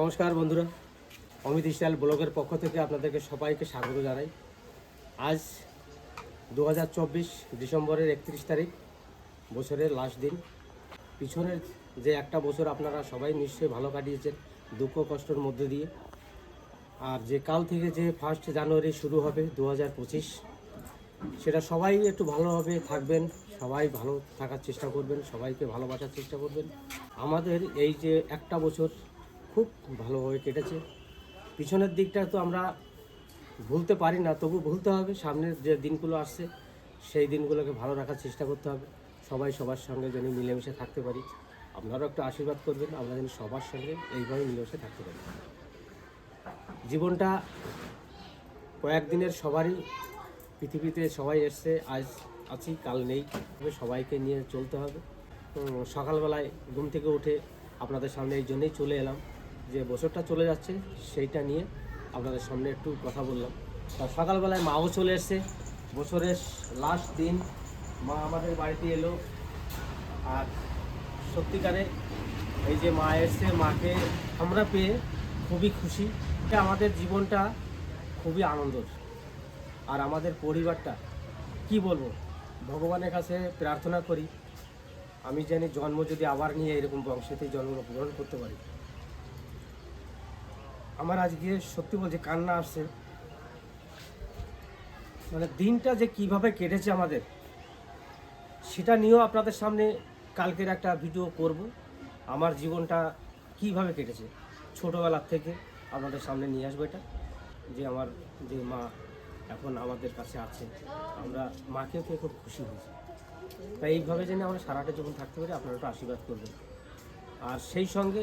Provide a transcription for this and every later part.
নমস্কার বন্ধুরা। অমিত ইসরায়েল ব্লগের পক্ষ থেকে আপনাদেরকে সবাইকে স্বাগত জানাই। আজ দু হাজার চব্বিশ ডিসেম্বরের একত্রিশ তারিখ, বছরের লাস্ট দিন। পিছনের যে একটা বছর আপনারা সবাই নিশ্চয়ই ভালো কাটিয়েছেন, দুঃখ কষ্টের মধ্যে দিয়ে। আর যে কাল থেকে যে ফার্স্ট জানুয়ারি শুরু হবে দু হাজার পঁচিশ, সেটা সবাই একটু ভালোভাবে থাকবেন, সবাই ভালো থাকার চেষ্টা করবেন, সবাইকে ভালোবাসার চেষ্টা করবেন। আমাদের এই যে একটা বছর খুব ভালোভাবে কেটেছে। পিছনের দিকটা তো আমরা ভুলতে পারি না, তবু ভুলতে হবে। সামনের যে দিনগুলো আসছে, সেই দিনগুলোকে ভালো রাখার চেষ্টা করতে হবে। সবাই সবার সঙ্গে যেন মিলেমিশে থাকতে পারি। আপনারাও একটু আশীর্বাদ করবেন, আমরা যেন সবার সঙ্গে এইভাবে মিলেমিশে থাকতে পারি। জীবনটা কয়েকদিনের সবারই, পৃথিবীতে সবাই এসছে, আজ আছি, কাল নেই। তবে সবাইকে নিয়ে চলতে হবে। সকালবেলায় ঘুম থেকে উঠে আপনাদের সামনে এই জন্যেই চলে এলাম। যে বছরটা চলে যাচ্ছে সেইটা নিয়ে আপনাদের সামনে একটু কথা বললাম। তা সকালবেলায় মাও চলে এসছে। বছরের লাস্ট দিন মা আমাদের বাড়িতে এলো। আর সত্যিকারে এই যে মা এসছে, মাকে আমরা পেয়ে খুবই খুশি। আমাদের জীবনটা খুবই আনন্দর। আর আমাদের পরিবারটা, কি বলব, ভগবানের কাছে প্রার্থনা করি, আমি জানি জন্ম যদি আবার নিয়ে এরকম বংশেতে জন্মগ্রহণ করতে পারি। আমার আজকে সত্যি বলছি কান্না আসছে। মানে দিনটা যে কীভাবে কেটেছে আমাদের, সেটা নিয়েও আপনাদের সামনে কালকের একটা ভিডিও করব। আমার জীবনটা কীভাবে কেটেছে, ছোটোবেলার থেকে আপনাদের সামনে নিয়ে আসব এটা। যে আমার যে মা এখন আমাদের কাছে আছে, আমরা মাকেও পেয়ে খুব খুশি হয়েছি। তাই এইভাবে যেন আমরা সারাটা জীবন থাকতে পারি, আপনারা একটু আশীর্বাদ করবেন। আর সেই সঙ্গে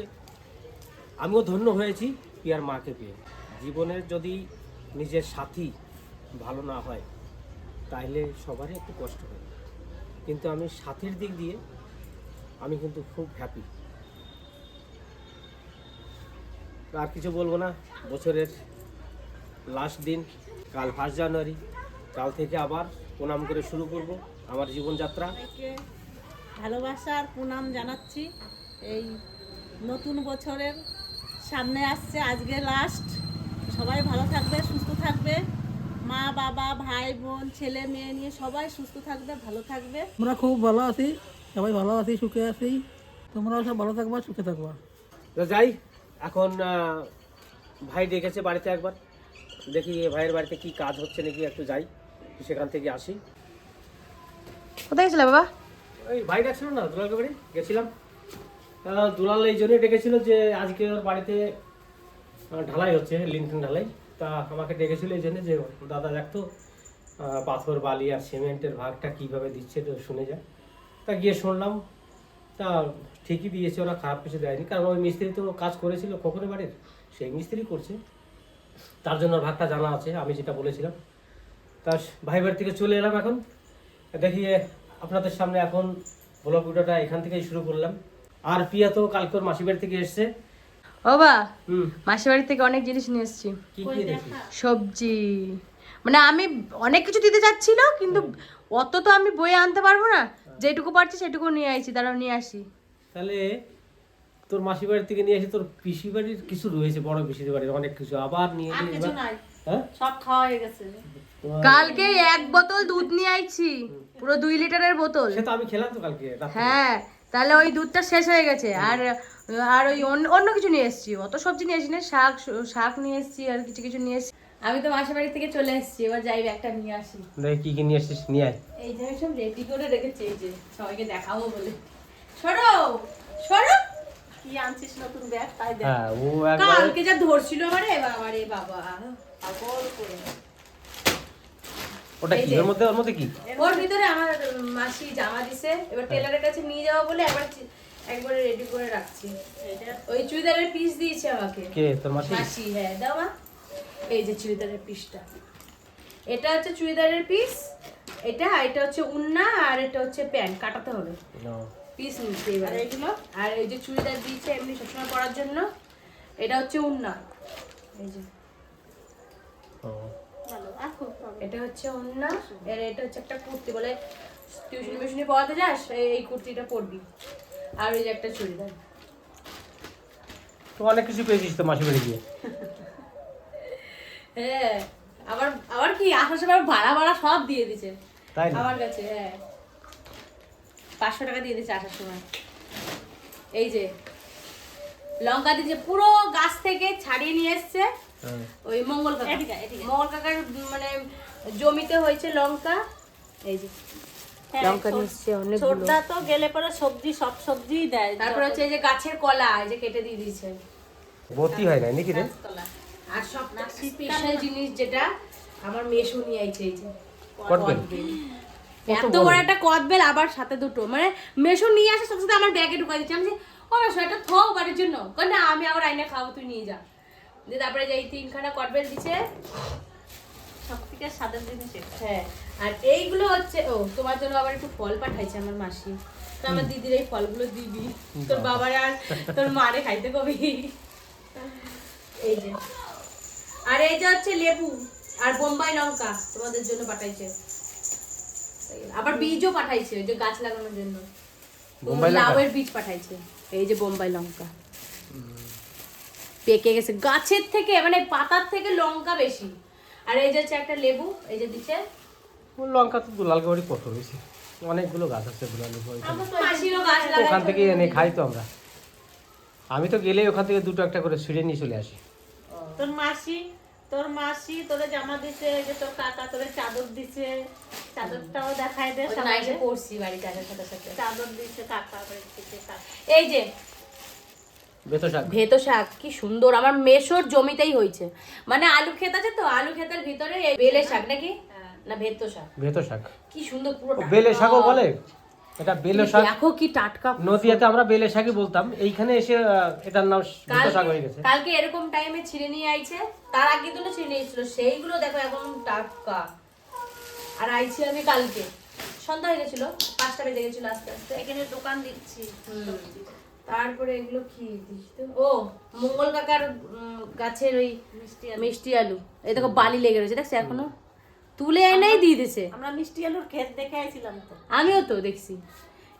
আমিও ধন্য হয়েছি পিয়ার মাকে পেয়ে। জীবনের যদি নিজের সাথী ভালো না হয় তাহলে সবারই একটু কষ্ট হয়। কিন্তু আমি সাথীর দিক দিয়ে আমি কিন্তু খুব হ্যাপি আর কিছু বলব না, বছরের লাস্ট দিন, কাল ফার্স্ট জানুয়ারি কাল থেকে আবার প্রণাম করে শুরু করব আমার জীবনযাত্রা। ভালোবাসার প্রণাম জানাচ্ছি এই নতুন বছরের সামনে আসছে আজকে লাস্ট সবাই ভালো থাকবে সুস্থ থাকবে। মা বাবা ভাই বোন ছেলে মেয়ে নিয়ে সবাই সুস্থ থাকবে ভালো থাকবে। আমরা খুব ভালো আছি সবাই ভালো আছি সুখে আছি। তোমরাও সব ভালো থাকবা সুখে থাকবা। তো যাই এখন ভাই ডেকেছে বাড়িতে একবার। দেখি এ ভাইয়ের বাড়িতে কি কাজ হচ্ছে নাকি একটু যাই। সেখান থেকে আসি। কোথায় গেছিলে বাবা? ওই ভাই ডাকছিল না দুলালকে বাড়ি? গেছিলাম। দুলাল এই জন্যই ডেকেছিল যে আজকে ওর বাড়িতে ঢালাই হচ্ছে লিনটন ঢালাই। তা আমাকে ডেকেছিল এই জন্য যে দাদা দেখতো আহ, পাথর বালি আর সিমেন্টের ভাগটা কীভাবে দিচ্ছে তো শুনে যায় তা গিয়ে শুনলাম তা ঠিকই দিয়েছে ওরা খারাপ কিছু দেয়নি। কারণ ওই মিস্ত্রি তো কাজ করেছিল কখনো বাড়ির সেই মিস্ত্রি করছে। তার জন্য ভাগটা জানা আছে আমি যেটা বলেছিলাম। তা ভাই বাড়ি থেকে চলে এলাম এখন। দেখি আপনাদের সামনে এখন ব্লগ ভিডিওটা এখান থেকেই শুরু করলাম। আর পিয়া তো কালকে ওর মাসি বাড়ি থেকে এসছে। ও বা হুম। মাসির বাড়ি থেকে অনেক জিনিস নিয়ে এসেছি। কি কি দেখি সবজি। মানে আমি অনেক কিছু দিতে চাচ্ছিল কিন্তু অত তো আমি বয়ে আনতে পারব না। যেটুকু পারছি সেটুকু নিয়ে আইছি দাঁড়াও নিয়ে আসি। তাহলে তোর মাসি বাড়ি থেকে নিয়ে এসে তোর পিসি বাড়ির কিছু রয়েছে বড় পিসির বাড়ির অনেক কিছু আবার নিয়ে আর কিছু নাই। হ্যাঁ? সব খাওয়া হয়ে গেছে। কালকে এক বোতল দুধ নিয়ে আইছি পুরো দুই লিটারের বোতল। সে তো আমি খেলাম তো কালকে হ্যাঁ তাহলে ওই দুধটা শেষ হয়ে গেছে। আর আর ওই অন্য অন্য কিছু নিয়ে এসেছি। অত সবজি নিয়ে এসেছি না শাক শাক নিয়ে এসেছি আর কিছু কিছু নিয়ে এসেছি। আমি তো মাসির বাড়ি থেকে চলে এসেছি এবার যাই একটা নিয়ে আসি। দেখি কি কি নিয়ে এসছিস নিয়ে আয়। এই যে সব রেডি করে রেখেছি এই যে সবাইকে দেখাবো বলে। সরো সরো। কি আনছিস নতুন ব্যাগ? তাই দেখ। হ্যাঁ ও একবার কালকে যা ধরছিল আমারে বাবা রে বাবা। পাগল করে। ওটা কি? ওর মধ্যে ওর মধ্যে কি? ওর ভিতরে আমার মাসি জামা দিছে। এবার টেলারের কাছে নিয়ে যাওয়া বলে একবার একবারে রেডি করে রাখছি। এটা ওই চুড়িদারের পিস দিয়েছে আমাকে। কে? তোর মাসি? মাসি হ্যাঁ দাও মা। এই যে চুড়িদারের পিসটা এটা হচ্ছে চুড়িদারের পিস এটা এটা হচ্ছে উন্না আর এটা হচ্ছে প্যান্ট। কাটাতে হবে। পিস নিচ্ছে এবার। আর এইগুলো? আর এই যে চুড়িদার দিয়েছে এমনি সবসময় পরার জন্য এটা হচ্ছে উন্না। এই যে। ও। এটা হচ্ছে উন্না আর এটা হচ্ছে একটা কুর্তি বলে টিউশন মিউশনি পড়াতে যাস এই- কুর্তিটা পরবি। আর ওই যে একটা চুড়িদার। তো অনেক কিছু পেয়েছিস তো মাসি বাড়ি গিয়ে। হ্যাঁ আবার আবার কি আসার সময় ভাড়া ভাড়া সব দিয়ে দিছে। তাই না? আমার কাছে হ্যাঁ। পাঁচশো টাকা দিয়ে দিচ্ছে আসার সময়। এই যে লঙ্কা দিয়েছে পুরো গাছ থেকে ছাড়িয়ে নিয়ে এসছে। ওই মঙ্গল কাকা। মঙ্গল কাকার মানে জমিতে হয়েছে লঙ্কা। এই যে। হ্যাঁ, লঙ্কা নিচ্ছে অনেকগুলো। ছোটদা তো গেলে পরে সবজি সব সবজিই দেয়। তারপর হচ্ছে এই যে গাছের কলা এই যে কেটে দিয়ে দিয়েছে। ভর্তি হয় না নাকি রে? আর সব স্পেশাল জিনিস যেটা আমার মেশো নিয়ে আইছে এই যে। এত বড়? একটা কদবেল আবার সাথে দুটো। মানে মেশো নিয়ে আসে সাথে সাথে আমার ব্যাগে ঢুকাই দিচ্ছে। আমি যে, ও মেশো এটা বাড়ির জন্য। কই আমি আবার আইনে খাব তুই নিয়ে যা। দিয়ে তারপরে যে এই তিনখানা কদবেল দিছে সব থেকে জিনিস হ্যাঁ আর এইগুলো হচ্ছে ও তোমার জন্য আবার একটু ফল পাঠাইছে আমার মাসি। তো আমার দিদির এই ফলগুলো দিবি। তোর বাবার আর তোর মারে খাইতে কবি। এই যে। আর এই যে হচ্ছে লেবু আর বোম্বাই লঙ্কা তোমাদের জন্য পাঠাইছে। আবার বীজও পাঠাইছে ওই যে গাছ লাগানোর জন্য? লাউয়ের বীজ পাঠাইছে এই যে বোম্বাই লঙ্কা। পেকে গেছে। গাছের থেকে মানে পাতার থেকে লঙ্কা বেশি। আর এই যে হচ্ছে একটা লেবু এই যে দিচ্ছে। লঙ্কা তো দুলাল গড়ি কত হয়েছে। অনেকগুলো গাছ আছে দুলাল গাছ ওখান থেকে এনে খাই তো আমরা। আমি তো গেলেই ওখান থেকে দুটো একটা করে ছিঁড়ে নিয়ে চলে আসি। তোর মাসি তোর মাসি তোরে জামা দিছে এই যে তোর কাকা তোরে চাদর দিছে। চাদরটাও দেখাই দে এসে পড়ছি বাড়িতে আসার সাথে সাথে। চাদর দিছে কাকা বাড়ি এই যে ভেতো শাক। কি সুন্দর। আমার মেশোর জমিতেই হয়েছে। মানে আলু ক্ষেত আছে তো আলু ক্ষেতের ভিতরে বেলে শাক? নাকি? না ভেতো শাক। বেতো শাক। কি সুন্দর পুরো বেলে শাকও বলে? এটা বেলে শাক দেখো কি টাটকা নদিয়াতে আমরা বেলে শাকই বলতাম। এইখানে এসে এটার নাম বেতো শাক হয়ে গেছে। কালকে কালকে এরকম টাইমে ছিঁড়ে নিয়ে আইছে। তার আগে দিনও ছিঁড়ে নিয়েছিল। সেইগুলো দেখো এখন টাটকা। আর আইছি আমি কালকে। সন্ধ্যা হয়ে গেছিল পাঁচটা বেজে গেছিল আস্তে আস্তে। এখানে দোকান দিচ্ছি। তারপরে এগুলো কি দিস তো? ও মঙ্গল কাকার গাছের ওই মিষ্টি মিষ্টি আলু। এই দেখো বালি লেগে রয়েছে দেখছ এখনও? তুলে এনেই দিয়ে দিছে আমরা মিষ্টি আলুর ক্ষেত দেখে আইছিলাম তো। আমিও তো দেখছি।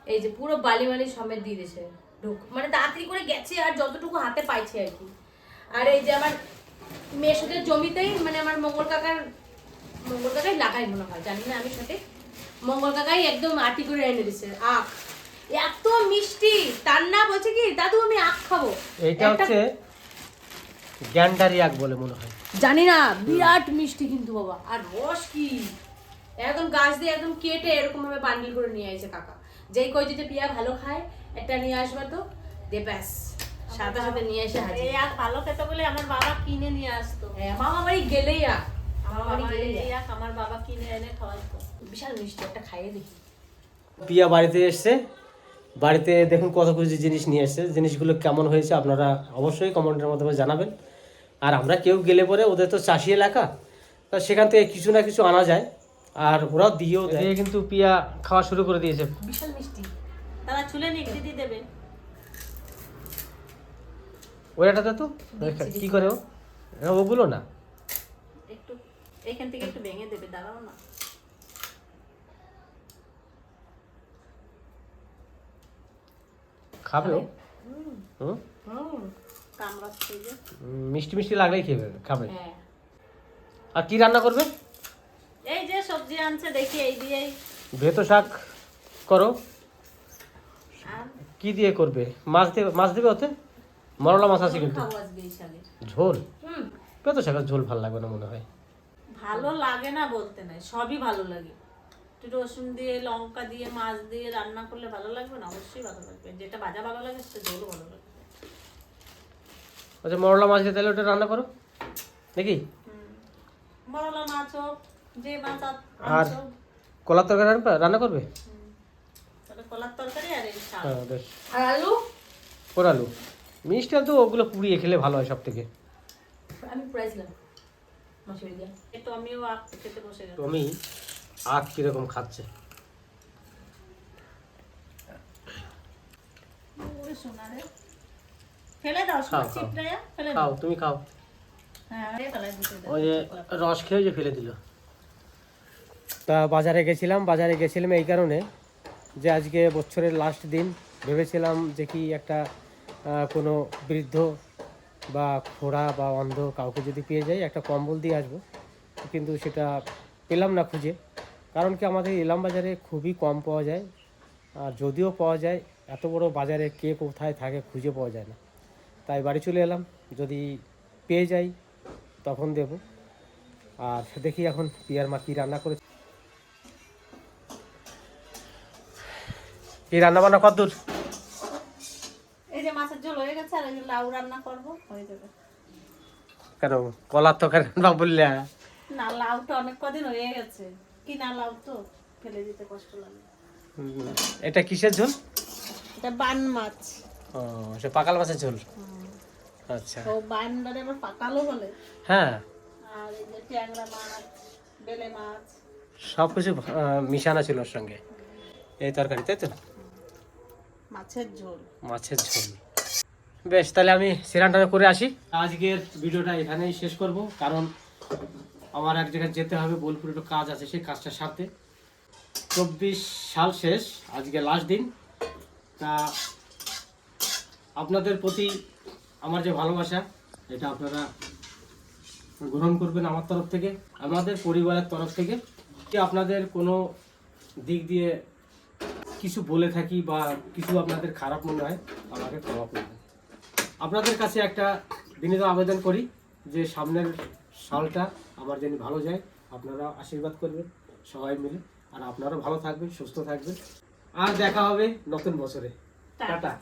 এই যে পুরো বালি মালি সমেত দিয়ে দিছে ঢুক মানে তাড়াতাড়ি করে গেছে আর যতটুকু হাতে পাইছে আর কি। আর এই যে আমার মেয়েদের জমিতেই মানে আমার মঙ্গল কাকার মঙ্গল কাকাই লাগাই মনে হয় জানি না আমি সঠিক। মঙ্গল কাকাই একদম আটি করে এনে দিছে আখ এত মিষ্টি! বলছে কি দাদু আমি আখ খাব। একটা- হচ্ছে গ্যান্ডারি আগ বলে মনে হয়। জানি না বিরাট মিষ্টি কিন্তু বাবা। আর রস কি? একদম গাছ দিয়ে একদম কেটে এরকম ভাবে বান্ডিল করে নিয়ে আসে কাকা। যেই কই যে পিয়া ভালো খায় একটা নিয়ে আসবা তো দে ব্যাস। সাথে সাথে নিয়ে এসে হাজির। এই আখ ভালো খেতে বলে আমার বাবা কিনে নিয়ে আসতো। হ্যাঁ, মামা বাড়ি গেলেই আ আমার মামা বাড়ি বাবা গেলেই আখ। আমার বাবা কিনে এনে খাওয়াইতো বিশাল মিষ্টি একটা খাইয়ে দেখি। পিয়া বাড়িতে এসছে বাড়িতে দেখুন কত কিছু জিনিস নিয়ে এসছে। জিনিসগুলো কেমন হয়েছে আপনারা অবশ্যই কমেন্টের মাধ্যমে জানাবেন। আর আমরা কেউ গেলে পরে ওদের তো চাষি এলাকা তা সেখান থেকে কিছু না কিছু আনা যায় আর ওরাও দিয়েও দেয়। কিন্তু পিয়া খাওয়া শুরু করে দিয়েছে। বিশাল মিষ্টি। তারা চুলে দিয়ে দেবে। ওইটাতে তো? কি করে ও? ওগুলো না। একটু এখান থেকে একটু ভেঙে দেবে দাঁড়াও না। খাবে? হুম? মিষ্টি মিষ্টি লাগলেই খেবে খাবে। হ্যাঁ। আর কি রান্না করবে? এই যে সবজি আনছে দেখি এই দিয়েই। ভেতো শাক করো। কি দিয়ে করবে? মাছ দেবে মাছ দেবে ওতে? মরলা মাছ আছে কিন্তু। ঝোল ভেতো শাকের ঝোল ভালো লাগবে না মনে হয়। ভালো লাগে না বলতে নাই সবই ভালো লাগে। একটু রসুন দিয়ে লঙ্কা দিয়ে মাছ দিয়ে রান্না করলে ভালো লাগবে না? অবশ্যই ভালো লাগবে। যেটা ভাজা ভালো লাগে সেটা ঝোলও ভালো লাগবে। আচ্ছা মরলা মাছ দিয়ে তাহলে ওটা রান্না করো? নাকি? মরলা মাছ হোক যে মাছ আর কলার তরকারি রান্না করবে? তাহলে কলার তরকারি আর এই শাক। হ্যাঁ আর আলু? পোড়ালু মিষ্টি তো ওগুলো পুড়িয়ে খেলে ভালো হয় সব থেকে আমি প্রাইস পুরাইছিলাম মাসুরি দিয়ে একটু আমিও খেতে বসে গেলাম টমি আখ কীরকম খাচ্ছে? ওরে সোনা রে। ফেলে দাও খাও, তুমি খাও। হ্যাঁ। ওই যে রস খেয়ে যে ফেলে দিল। তা বাজারে গেছিলাম বাজারে গেছিলাম এই কারণে যে আজকে বছরের লাস্ট দিন ভেবেছিলাম যে কি একটা কোনো বৃদ্ধ বা খোড়া বা অন্ধ কাউকে যদি পেয়ে যাই একটা কম্বল দিয়ে আসব। কিন্তু সেটা পেলাম না খুঁজে। কারণ কি আমাদের ইলাম বাজারে খুবই কম পাওয়া যায়। আর যদিও পাওয়া যায় এত বড় বাজারে কে কোথায় থাকে খুঁজে পাওয়া যায় না। তাই বাড়ি চলে এলাম যদি পেয়ে যাই তখন দেব। আর দেখি এখন পিয়ার মা কী রান্না করেছে। এই রান্না বান্না কত দূর এই যে মাছের ঝোল হয়ে গেছে আর এই লাউ রান্না করব হয়ে যাবে। কেন? কলার তো রান্না বললে? না লাউটা অনেক কদিন হয়ে গেছে। কিনা লাউ তো ফেলে দিতে কষ্ট লাগে। এটা কিসের ঝোল? এটা বান মাছ। ও সে পাকাল মাছের ঝোল? আচ্ছা। ও বানটারে আবার পাকালো বলে। হ্যাঁ। আর এই যে ট্যাংরা মাছ বেলে মাছ। সব কিছু মিশানো ছিল ওর সঙ্গে। এই তরকারি তাই তো? মাছের ঝোল। মাছের ঝোল। বেশ তাহলে আমি সিরানটা করে আসি। আজকের ভিডিওটা এখানেই শেষ করব কারণ আমার এক জায়গায় যেতে হবে, বোলপুর একটু কাজ আছে, সেই কাজটা সারতে। চব্বিশ সাল শেষ, আজকে লাস্ট দিন। তা আপনাদের প্রতি আমার যে ভালোবাসা, এটা আপনারা গ্রহণ করবেন আমার তরফ থেকে, আমাদের পরিবারের তরফ থেকে। কি আপনাদের কোনো দিক দিয়ে কিছু বলে থাকি বা কিছু আপনাদের খারাপ মনে হয়, আমাকে ক্ষমা করবেন। আপনাদের কাছে একটা বিনীত আবেদন করি যে সামনের সালটা আমার যেন ভালো যায় আপনারা আশীর্বাদ করবেন সবাই মিলে। আর আপনারা ভালো থাকবেন সুস্থ থাকবেন। আর দেখা হবে নতুন বছরে। টাটা।